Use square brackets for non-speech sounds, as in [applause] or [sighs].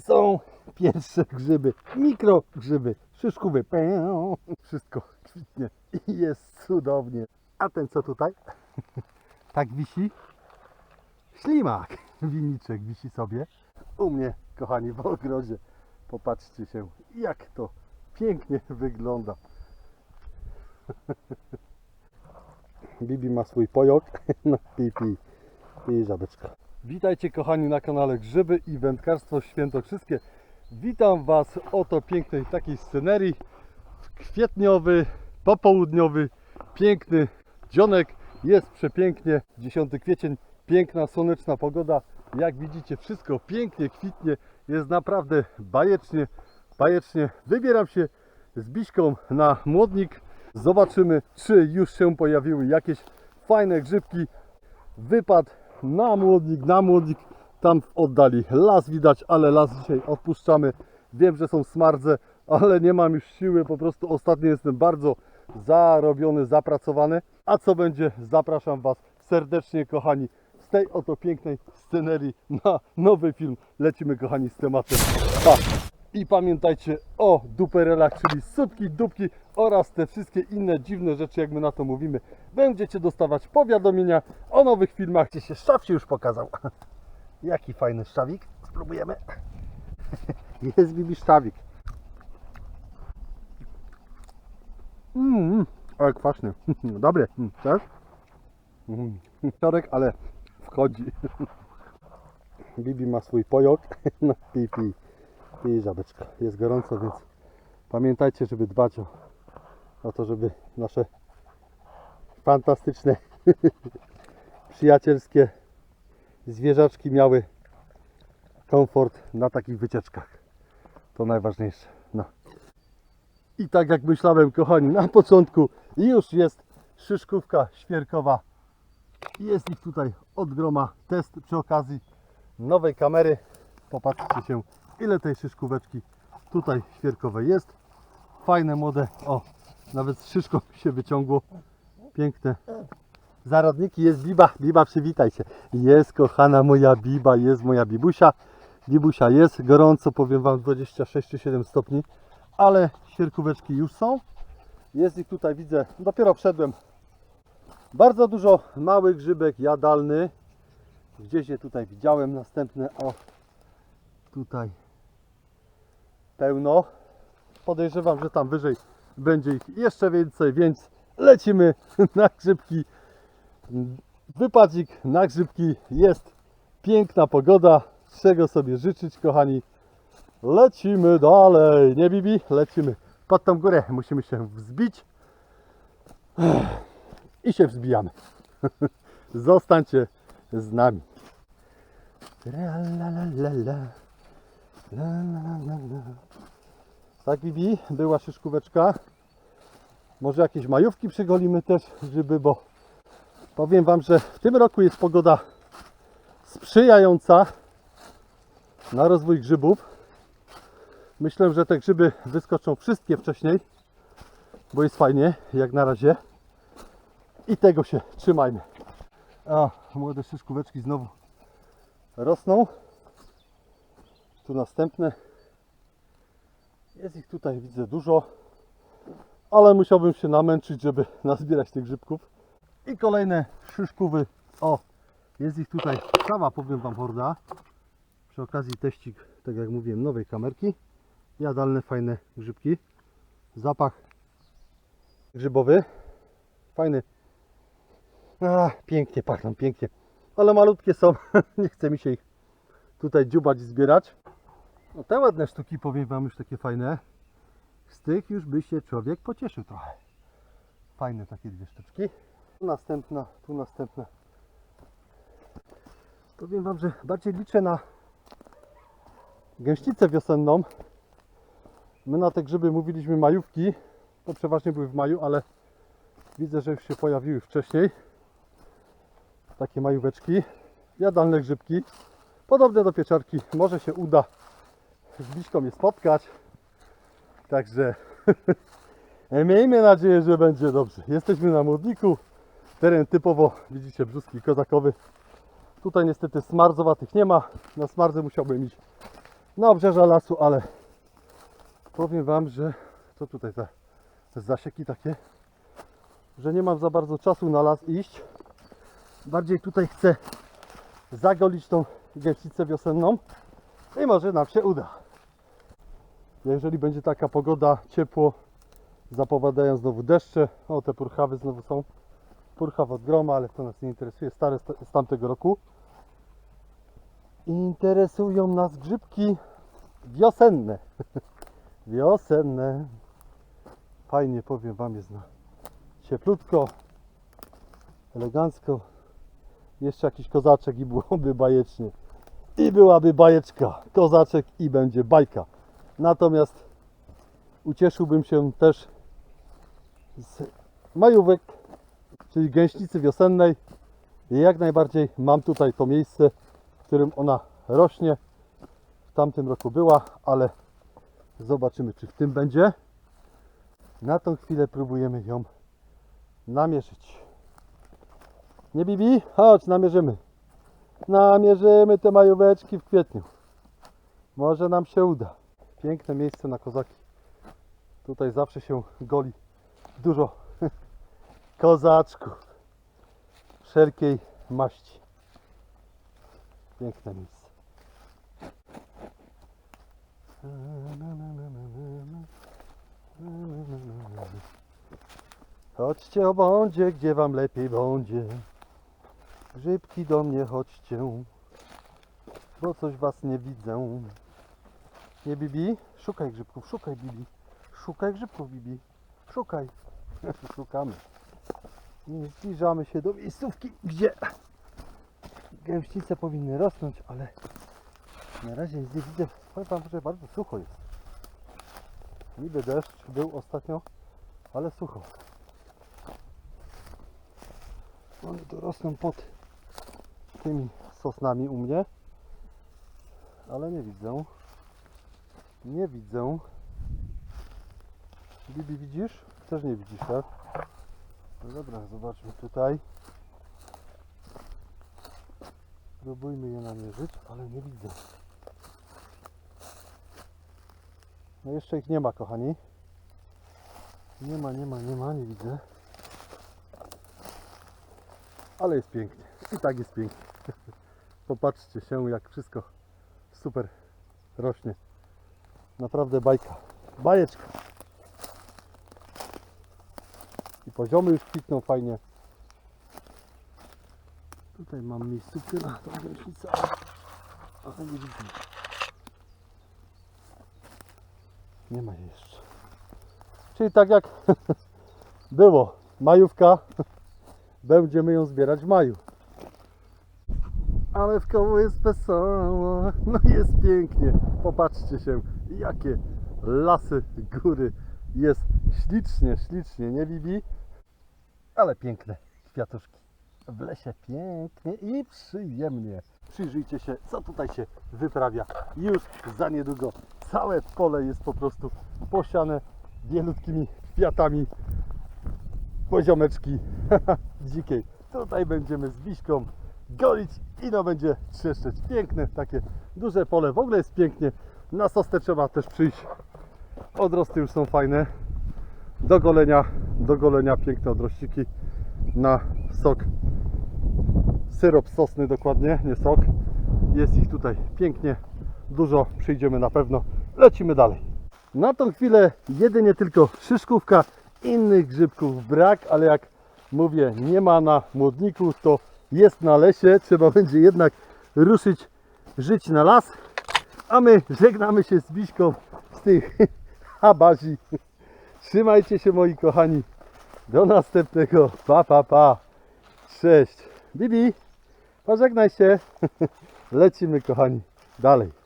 Są pierwsze grzyby, mikrogrzyby, szyszkówy. Pę. Wszystko kwitnie i jest cudownie. A ten co tutaj? [laughs] Tak wisi? Ślimak. Winiczek wisi sobie. U mnie, kochani, w ogrodzie. Popatrzcie się, jak to pięknie wygląda. [laughs] Bibi ma swój pojok. [laughs] No, pi, pi. I żabeczka. Witajcie kochani na kanale Grzyby i Wędkarstwo Świętokrzyskie. Witam Was oto pięknej takiej scenerii. Kwietniowy, popołudniowy, piękny dzionek. Jest przepięknie. 10 kwiecień, piękna, słoneczna pogoda. Jak widzicie, wszystko pięknie kwitnie. Jest naprawdę bajecznie, bajecznie. Wybieram się z Biśką na Młodnik. Zobaczymy, czy już się pojawiły jakieś fajne grzybki. Wypad na Młodnik, na Młodnik. Tam w oddali las widać, ale las dzisiaj odpuszczamy. Wiem, że są smardze, ale nie mam już siły. Po prostu ostatnio jestem bardzo zarobiony, zapracowany. A co będzie? Zapraszam Was serdecznie, kochani, z tej oto pięknej scenerii na nowy film. Lecimy, kochani, z tematem. Pa! I pamiętajcie o duperelach, czyli słupki, dupki oraz te wszystkie inne dziwne rzeczy, jak my na to mówimy. Będziecie dostawać powiadomienia o nowych filmach. Gdzie się szczaw się już pokazał. [laughs] Jaki fajny szczawik. Spróbujemy. [laughs] Jest Bibi szczawik. Mmm, ale kwaśny. [laughs] Dobry, mm, też? Mm, Czarek, ale wchodzi. Bibi ma swój pojok. No, pi, pi. I żabeczka. Jest gorąco, więc pamiętajcie, żeby dbać o, o to, żeby nasze fantastyczne, [laughs] przyjacielskie zwierzaczki miały komfort na takich wycieczkach. To najważniejsze. No. I tak jak myślałem, kochani, na początku już jest szyszkówka świerkowa. Jest ich tutaj od groma. Test przy okazji nowej kamery. Popatrzcie się, ile tej szyszkóweczki tutaj świerkowej jest. Fajne, młode. O, nawet z szyszką się wyciągło. Piękne. Zarodniki jest Biba. Biba, przywitaj się. Jest kochana moja Biba, jest moja Bibusia. Bibusia jest gorąco, powiem Wam 26 czy 7 stopni, ale świerkóweczki już są. Jest ich tutaj, widzę, dopiero wszedłem. Bardzo dużo małych grzybek jadalny. Gdzieś je tutaj widziałem, następne o tutaj pełno. Podejrzewam, że tam wyżej będzie ich jeszcze więcej, więc lecimy [laughs] na grzybki. Wypadzik na grzybki jest piękna pogoda. Czego sobie życzyć, kochani? Lecimy dalej, nie Bibi? Lecimy pod tą górę. Musimy się wzbić [sighs] i się wzbijamy. [laughs] Zostańcie z nami. La la la la. La la la. Tak Bibi, była szyszkóweczka. Może jakieś majówki przygolimy też grzyby, bo powiem Wam, że w tym roku jest pogoda sprzyjająca na rozwój grzybów. Myślę, że te grzyby wyskoczą wszystkie wcześniej, bo jest fajnie, jak na razie. I tego się trzymajmy. A, młode szyszkóweczki znowu rosną. Tu następne. Jest ich tutaj, widzę, dużo. Ale musiałbym się namęczyć, żeby [laughs] nazbierać tych grzybków. I kolejne szyszkówy. O, jest ich tutaj cała, powiem Wam, horda. Przy okazji teścik, tak jak mówiłem, nowej kamerki. Jadalne, fajne grzybki. Zapach grzybowy. Fajny. A, pięknie pachną, pięknie. Ale malutkie są. [laughs] Nie chce mi się ich tutaj dziubać i zbierać. No te ładne sztuki, powiem Wam, już takie fajne. Z tych już by się człowiek pocieszył trochę. Fajne takie dwie sztuczki. Tu następna, tu następna. Powiem Wam, że bardziej liczę na gęścicę wiosenną. My na te grzyby mówiliśmy majówki. To przeważnie były w maju, ale widzę, że już się pojawiły wcześniej. Takie majóweczki. Jadalne grzybki. Podobne do pieczarki. Może się uda z Biśką je spotkać. Także [laughs] miejmy nadzieję, że będzie dobrze. Jesteśmy na Młodniku. Teren typowo, widzicie, brzuski kozakowy. Tutaj niestety smardzowatych nie ma. Na smardze musiałbym iść na obrzeża lasu, ale powiem Wam, że co tutaj te, te zasieki takie, że nie mam za bardzo czasu na las iść. Bardziej tutaj chcę zagolić tą gęsticę wiosenną i może nam się uda. Jeżeli będzie taka pogoda, ciepło, zapowiadają znowu deszcze, o te purchawy znowu są, purchaw od groma, ale to nas nie interesuje, stare z- tamtego roku. Interesują nas grzybki wiosenne. [laughs] Wiosenne. Fajnie powiem Wam jest na cieplutko, elegancko. Jeszcze jakiś kozaczek i byłoby bajecznie. I byłaby bajeczka, kozaczek i będzie bajka. Natomiast ucieszyłbym się też z majówek, czyli gęśnicy wiosennej. Jak najbardziej mam tutaj to miejsce, w którym ona rośnie. W tamtym roku była, ale zobaczymy, czy w tym będzie. Na tą chwilę próbujemy ją namierzyć. Nie Bibi? Chodź, namierzymy. Namierzymy te majóweczki w kwietniu. Może nam się uda. Piękne miejsce na kozaki. Tutaj zawsze się goli dużo [laughs] kozaczków wszelkiej maści. Piękne miejsce. Chodźcie o bądzie, gdzie wam lepiej będzie. Grzybki do mnie chodźcie, bo coś was nie widzę. Nie Bibi? Szukaj grzybków, szukaj Bibi. Szukaj grzybków Bibi. Szukaj. [laughs] Szukamy. I zbliżamy się do miejscówki, gdzie gęścice powinny rosnąć, ale na razie nie widzę. Powiem że bardzo sucho jest. Niby deszcz był ostatnio, ale sucho. One tu rosną pod tymi sosnami u mnie, ale nie widzę. Nie widzę. Bibi widzisz? Też nie widzisz, tak? No dobra, zobaczmy tutaj. Próbujmy je namierzyć, ale nie widzę. No jeszcze ich nie ma, kochani. Nie ma, nie ma, nie ma, nie widzę. Ale jest pięknie. I tak jest pięknie. [laughs] Popatrzcie się, jak wszystko super rośnie. Naprawdę bajka. Bajeczka. I poziomy już kwitną fajnie. Tutaj mam miejscówkę na tą gęśnicę, ale, ale nie widzę. Nie ma jej jeszcze. Czyli tak jak [laughs] było, majówka, [laughs] będziemy ją zbierać w maju. Ale w koło jest wesoło, no jest pięknie. Popatrzcie się, jakie lasy, góry. Jest ślicznie, ślicznie, nie Bibi? Ale piękne kwiatuszki. W lesie pięknie i przyjemnie. Przyjrzyjcie się, co tutaj się wyprawia. Już za niedługo całe pole jest po prostu posiane wielutkimi kwiatami poziomeczki [laughs] dzikiej. Tutaj będziemy z Wiśką golić i no będzie trzeszczeć. Piękne takie duże pole. W ogóle jest pięknie. Na sosnę trzeba też przyjść. Odrosty już są fajne. Do golenia, do golenia piękne odrościki na sok. Syrop sosny dokładnie, nie sok. Jest ich tutaj pięknie. Dużo przyjdziemy na pewno. Lecimy dalej. Na tą chwilę jedynie tylko szyszkówka, innych grzybków brak, ale jak mówię, nie ma na młodniku, to jest na lesie. Trzeba będzie jednak ruszyć, żyć na las. A my żegnamy się z Biśką z tych [laughs] habazi. Trzymajcie się moi kochani. Do następnego. Pa, pa, pa. Cześć. Bibi, pożegnaj się. [laughs] Lecimy kochani dalej.